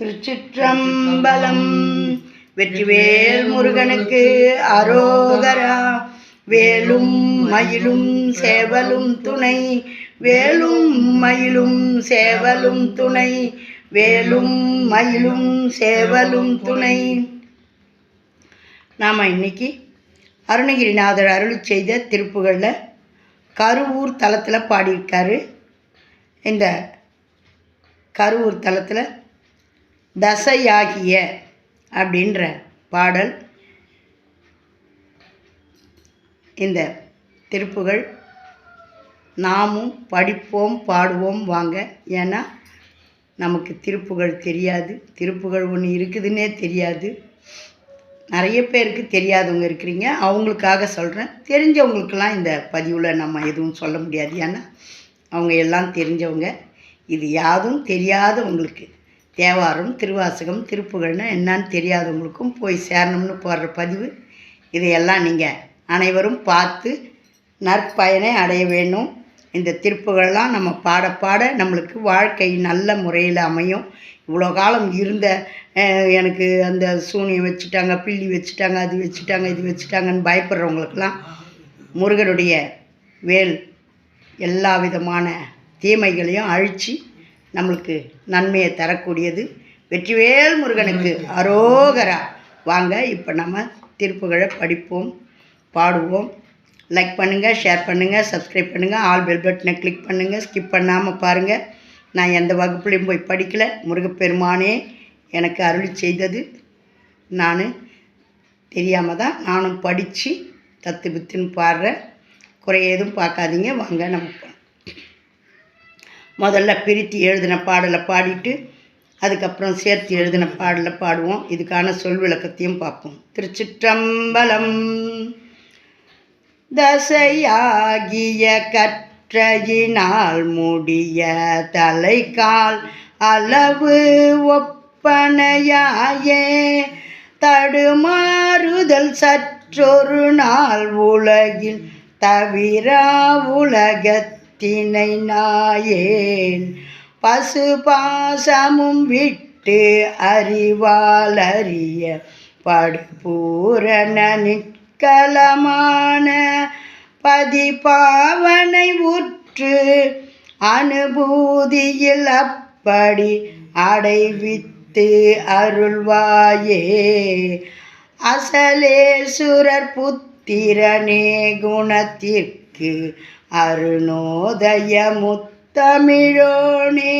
திருச்சிற்றம்பலம். வெற்றிவேல் முருகனுக்கு அரோகரா. வேலும் மயிலும் சேவலும் துணை. வேலும் மயிலும் சேவலும் துணை. வேலும் மயிலும் சேவலும் துணை. நாம் இன்னைக்கு அருணகிரிநாதர் அருளி செய்த திருப்புகளில் கருவூர் தலத்தில் பாடியிருக்காரு. இந்த கருவூர் தலத்தில் தசையாகிய அப்படின்ற பாடல். இந்த திருப்புகள் நாமும் படிப்போம் பாடுவோம் வாங்க ஏன்னா நமக்கு திருப்புகள் தெரியாது. திருப்புகள் ஒன்று இருக்குதுன்னே தெரியாது. நிறைய பேருக்கு தெரியாதவங்க இருக்கிறீங்க. அவங்களுக்காக சொல்கிறேன் தெரிஞ்சவங்களுக்கெல்லாம் இந்த பதிவில் நம்ம எதுவும் சொல்ல முடியாது. ஏன்னா அவங்க எல்லாம் தெரிஞ்சவங்க. இது யாதும் தெரியாதவங்களுக்கு தேவாரம் திருவாசகம் திருப்புகழ்னு என்னன்னு தெரியாதவங்களுக்கும் போய் சேரணும்னு போடுற பதிவு. இதையெல்லாம் நீங்கள் அனைவரும் பார்த்து நற்பயனை அடைய வேணும் இந்த திருப்புகள்லாம் நம்ம பாட பாட நம்மளுக்கு வாழ்க்கை நல்ல முறையில் அமையும். இவ்வளோ காலம் இருந்த எனக்கு அந்த சூனியம் வச்சுட்டாங்க பில்லி வச்சுட்டாங்க அது வச்சுட்டாங்க இது வச்சுட்டாங்கன்னு பயப்படுறவங்களுக்கெல்லாம் முருகனுடைய வேல் எல்லா விதமான தீமைகளையும் அழித்து நம்மளுக்கு நன்மையை தரக்கூடியது. வெற்றிவேல் முருகனுக்கு அரோகரா. வாங்க இப்போ நம்ம திருப்புகழை படிப்போம் பாடுவோம். லைக் பண்ணுங்கள் ஷேர் பண்ணுங்கள் சப்ஸ்கிரைப் பண்ணுங்கள் ஆல் பெல் பட்டனை கிளிக் பண்ணுங்கள் ஸ்கிப் பண்ணாமல் பாருங்கள் நான் எந்த வகுப்புலையும் போய் படிக்கலை. முருகப்பெருமானே எனக்கு அருளி செய்தது. நான் தெரியாமல் தான் நானும் படித்து தத்து வித்துன்னு பாடுறேன் குறை எதுவும் பார்க்காதீங்க. வாங்க நம்ம முதல்ல பிரித்து எழுதின பாடலை பாடிட்டு அதுக்கப்புறம் சேர்த்து எழுதின பாடலை பாடுவோம். இதுக்கான சொல் விளக்கத்தையும் பார்ப்போம். திருச்சிற்றம்பலம். தசையாகிய கற்றையினால் முடிய தலைக்கால் அளவு ஒப்பனையாயே தடுமாறுதல் சற்றொரு நாள் உலகில் தவிர உலகத்தினை நாயேன். பசு பாசமும் விட்டு அறிவால் அறிய படுபூரண நிற்கலமான பதிபாவனை உற்று அனுபூதியில் அப்படி அடைவித்து அருள்வாயே. அசலேசுரர் புத்திரனே குணத்திற்கு அருணோதய முத்தமிழோனே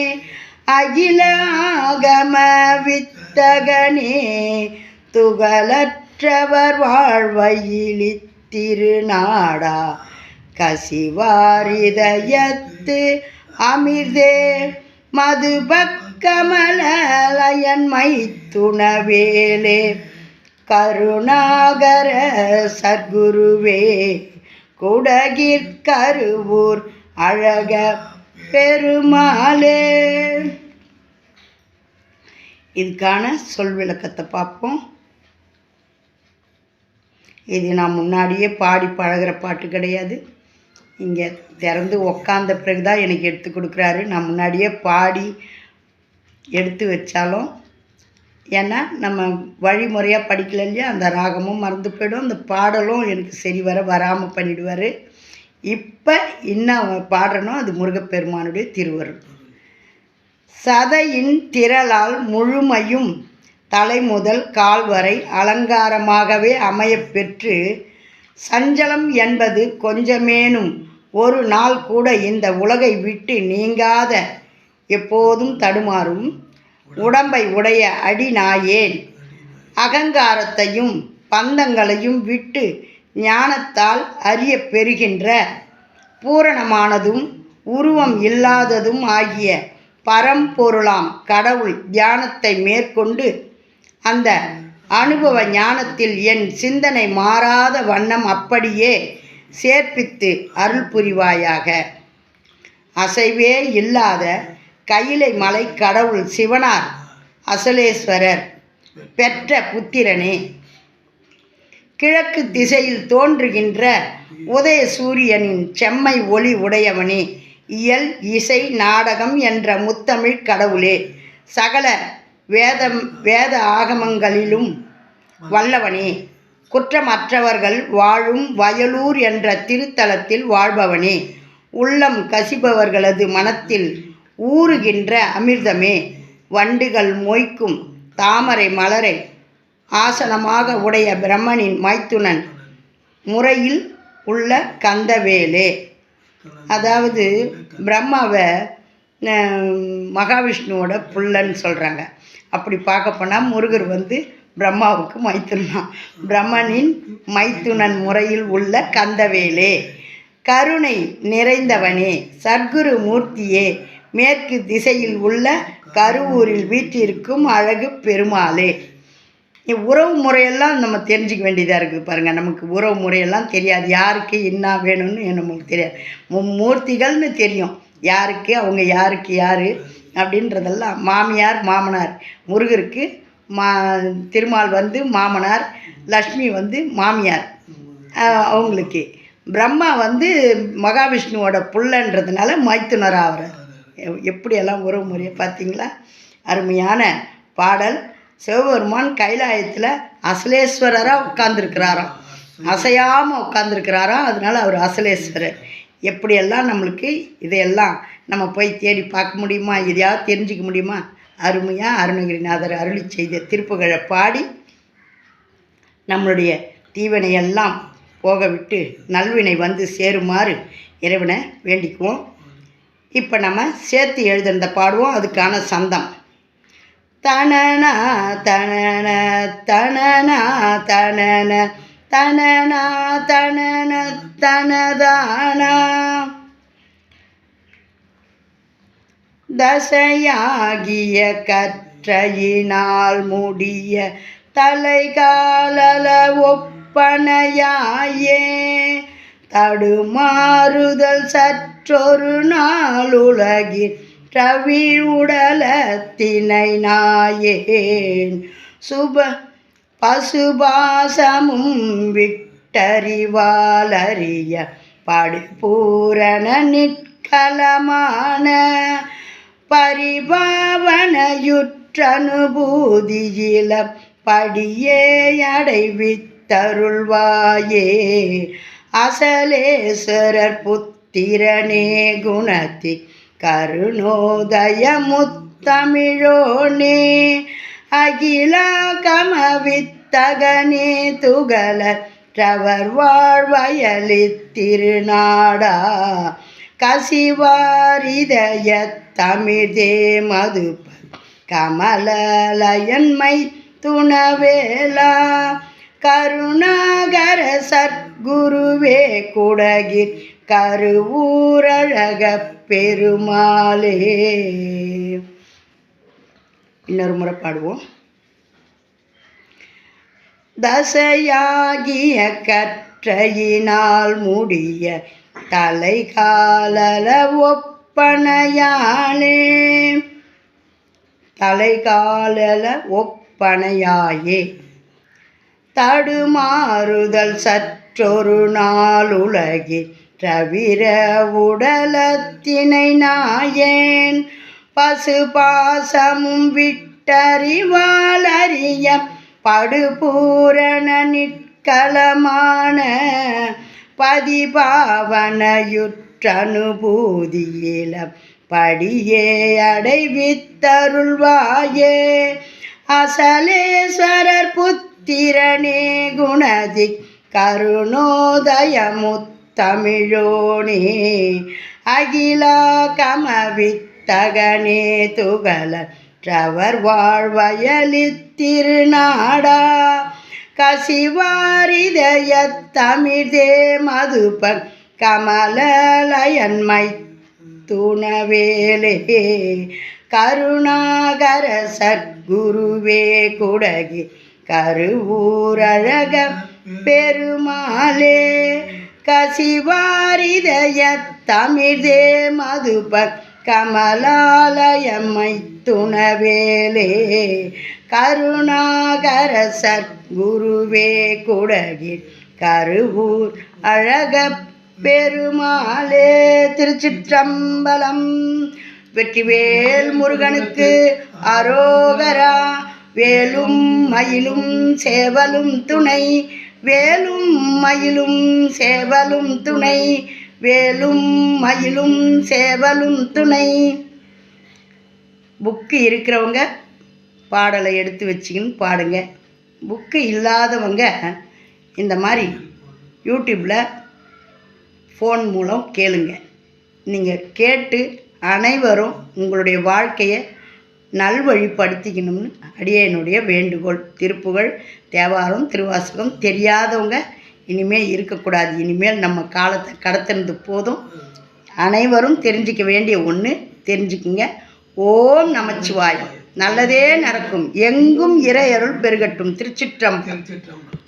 அகில வித்தகனே துகளற்றவர் வாழ்வையிலி திருநாடா கசிவாரிதயத்து அமிர்தே மதுபக்கமலயன் மைத்துணவேலே கருணாகர சர்க்குருவே குடகிற்கருவூர் அழக பெருமாளே. இதுக்கான சொல் விளக்கத்தை பார்ப்போம். இது நான் முன்னாடியே பாடி பழகுற பாட்டு கிடையாது. இங்கே திறந்து உக்காந்த பிறகு தான் எனக்கு எடுத்து கொடுக்குறாரு. நான் முன்னாடியே பாடி எடுத்து வச்சாலும் ஏன்னா நம்ம வழிமுறையாக படிக்கல இல்லையா? அந்த ராகமும் மறந்து போயிடும். அந்த பாடலும் எனக்கு சரி வர வராமல் பண்ணிடுவார். இப்போ இன்னும் பாடுறனோ அது முருகப்பெருமானுடைய திருவருள். சதையின் திரளால் முழுமையும் தலை முதல் கால் வரை அலங்காரமாகவே அமையப்பெற்று சஞ்சலம் என்பது கொஞ்சமேனும் ஒரு நாள் கூட இந்த உலகை விட்டு நீங்காத எப்போதும் தடுமாறும் உடம்பை உடைய அடி நாயேன் அகங்காரத்தையும் பந்தங்களையும் விட்டு ஞானத்தால் அறிய பெறுகின்ற பூரணமானதும் உருவம் இல்லாததும் ஆகிய பரம்பொருளாம் கடவுள் தியானத்தை மேற்கொண்டு அந்த அனுபவ ஞானத்தில் என் சிந்தனை மாறாத வண்ணம் அப்படியே சேர்ப்பித்து அருள் புரிவாயாக. அசைவே இல்லாத கையிலை மலை கடவுள் சிவனார் அசலேஸ்வரர் பெற்ற புத்திரனே. கிழக்கு திசையில் தோன்றுகின்ற உதய சூரியனின் செம்மை ஒளி உடையவனே. இயல் இசை நாடகம் என்ற முத்தமிழ் கடவுளே. சகல வேதம் வேத ஆகமங்களிலும் வல்லவனே. குற்றமற்றவர்கள் வாழும் வயலூர் என்ற திருத்தலத்தில் வாழ்பவனே. உள்ளம் கசிபவர்களது மனத்தில் ஊறுகின்ற அமிர்தமே. வண்டுகள் மொய்க்கும் தாமரை மலரை ஆசனமாக உடைய பிரம்மனின் மைத்துனன் முறையில் உள்ள கந்தவேலே. அதாவது பிரம்மாவை மகாவிஷ்ணுவோட புள்ளன்னு சொல்கிறாங்க அப்படி பார்க்க போனால் முருகர் வந்து பிரம்மாவுக்கு மைத்துனா பிரம்மனின் மைத்துனன் முறையில் உள்ள கந்தவேலே. கருணை நிறைந்தவனே சர்க்குரு மூர்த்தியே மேற்கு திசையில் உள்ள கருவூரில் வீற்றிருக்கும் அழகு பெருமாளே. உறவு முறையெல்லாம் நம்ம தெரிஞ்சுக்க வேண்டியதாக இருக்குது பாருங்கள் நமக்கு உறவு முறையெல்லாம் தெரியாது. யாருக்கு என்ன வேணும்னு நமக்கு தெரியாது. மூர்த்திகள்னு தெரியும். யாருக்கு அவங்க யாருக்கு யார் அப்படின்றதெல்லாம் மாமியார் மாமனார். முருகருக்கு மா திருமால் வந்து மாமனார் லக்ஷ்மி வந்து மாமியார். அவங்களுக்கு. பிரம்மா வந்து மகாவிஷ்ணுவோட புள்ளன்றதுனால மைத்துனர் ஆகிறார் எப்படியெல்லாம் உறவு முறையை பார்த்தீங்களா? அருமையான பாடல். சிவபெருமான் கைலாயத்தில் அசலேஸ்வரராக உட்கார்ந்துருக்கிறாராம். அசையாமல் உட்காந்துருக்கிறாராம் அதனால அவர் அசலேஸ்வரர். எப்படியெல்லாம் நம்மளுக்கு இதையெல்லாம் நம்ம போய் தேடி பார்க்க முடியுமா? எதையாவது தெரிஞ்சுக்க முடியுமா? அருமையாக அருணகிரிநாதர் அருளி செய்த திருப்புகழை பாடி நம்மளுடைய தீவனையெல்லாம் போக விட்டு நல்வினை வந்து சேருமாறு இறைவனை வேண்டிக்குவோம். இப்போ நம்ம சேர்த்து எழுதுனத பாடுவோம் அதுக்கான சந்தம். தனனா தனன தனனா தனன தனனா தனன தனதானா. தசையாகிய கற்றையினால் முடிய தலைகாலல ஒப்பனையாயே தடுமாறுதல் மற்றொரு சற்றொரு ரவி உடலத்தினை நாயேன். சுப பசுபாசமும் விட்டறிவாலறிய படுபூரண நிற்கலமான பரிபாவனையுற்றனுபூதியில படியே அடைவித்தருள்வாயே. அசலேஸ்வரர் புத்த திறனே குணத்தி கருணோதயமுத்தமிழோனே. அகில கமவித்தகனே துகல ரவர் வாழ்வயலித் திருநாடா கசிவாரிதய தமிழே மதுப கமலலயன்மை துணவேலா. கருணாகர குருவே குடகிர் கருவூரழக பெருமாளே. இன்னொரு முறை பாடுவோம். தசையாகிய கற்றையினால் முடிய தலை காலல ஒப்பனையானே. தலைகாலல ஒப்பனையாயே. தடுமாறுதல் சற்று மற்றொரு நாளுலகி தவிர உடலத்தினை நாயேன் பசுபாசமும் விட்டறிவாலறிய படுபூரண நிற்கலமான பதிபாவனையுற்றனுபூதியில படியே அடைவித்தருள்வாயே. அசலேஸ்வரர் புத்திரனே குணதி கருணோதயமுத்தமிழோனே அகிலா கமவித்தகனே துகளற்றவர் வாழ்வயலித்திருநாடா வாழ்வயலித் கசிவாரிதய தமிழ்தே மதுபன் கமலலயன்மை துணவேலே கருணாகர சத்குருவே குடகி கருவூரழகம் பெருமாளே கசிவாரிதய தமிழ்தே மதுபக் கமலாலயம்மை துணவேலே கருணாகர சத்குருவே குடகில் கருவூர் அழக பெருமாளே திருச்சிற்றம்பலம் வெற்றிவேல் முருகனுக்கு அரோகரா வேலும் மயிலும் சேவலும் துணை வேலும் மயிலும் சேவலும் துணை வேலும் மயிலும் சேவலும் துணை. புக்கு இருக்கிறவங்க பாடலை எடுத்து வச்சுக்கின்னு பாடுங்க. புக்கு இல்லாதவங்க இந்த மாதிரி யூடியூப்பில் ஃபோன் மூலம் கேளுங்க. நீங்கள் கேட்டு அனைவரும் உங்களுடைய வாழ்க்கையை நல்வழிப்படுத்திக்கணும்னு அடியனுடைய வேண்டுகோள். திருப்புகழ் தேவாரம் திருவாசகம் தெரியாதவங்க இனிமேல் இருக்கக்கூடாது. இனிமேல் நம்ம காலத்தை கடத்தினது போதும். அனைவரும் தெரிஞ்சிக்க வேண்டிய ஒன்று தெரிஞ்சுக்குங்க. ஓம் நமச்சிவாயம். நல்லதே நடக்கும். எங்கும் இறையருள் பெருகட்டும். திருச்சிற்றம்பலம். திருச்சிற்றம்பலம்.